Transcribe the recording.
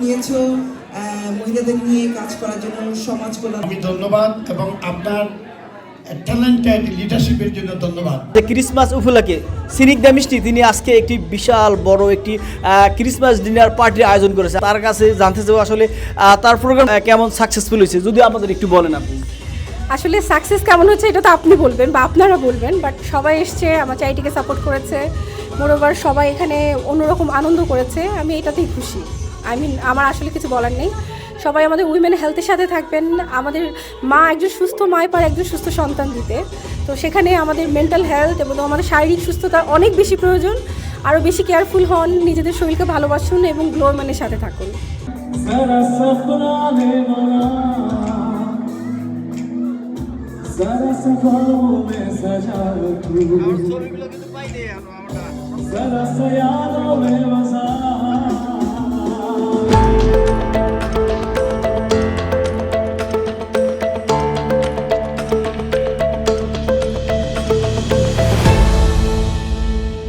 নিয়েছো মহিলাদের নিয়ে কাজ করার জন্য সমাজ আমি ধন্যবাদ এবং আপনার ট্যালেন্টেড লিডারশিপের জন্য ধন্যবাদ। ক্রিসমাস উপলক্ষে সিনিক মিষ্টি তিনি আজকে একটি বিশাল বড় একটি ক্রিসমাস ডিনার পার্টির আয়োজন করেছে তার কাছে জানতে চাও আসলে তার প্রোগ্রাম কেমন সাকসেসফুল হয়েছে? যদি আমাদের একটু বলেন আপনি। আসলে সাকসেস কেমন হচ্ছে এটা তো আপনি বলবেন বা আপনারা বলবেন বাট সবাই এসছে আমার চাইটিকে সাপোর্ট করেছে। মোরোবার সবাই এখানে অন্যরকম আনন্দ করেছে আমি এটাতেই খুশি। আই মিন আমার আসলে কিছু বলার নেই। সবাই আমাদের উইমেন হেলথের সাথে থাকবেন। আমাদের মা একজন সুস্থ মায় পারে একজন সুস্থ সন্তান দিতে। তো সেখানে আমাদের মেন্টাল হেলথ এবং আমাদের শারীরিক সুস্থতা অনেক বেশি প্রয়োজন। আরও বেশি কেয়ারফুল হন নিজেদের শরীরকে ভালোবাসুন এবং গ্লো ম্যানের সাথে থাকুন। সারা সফাও সারা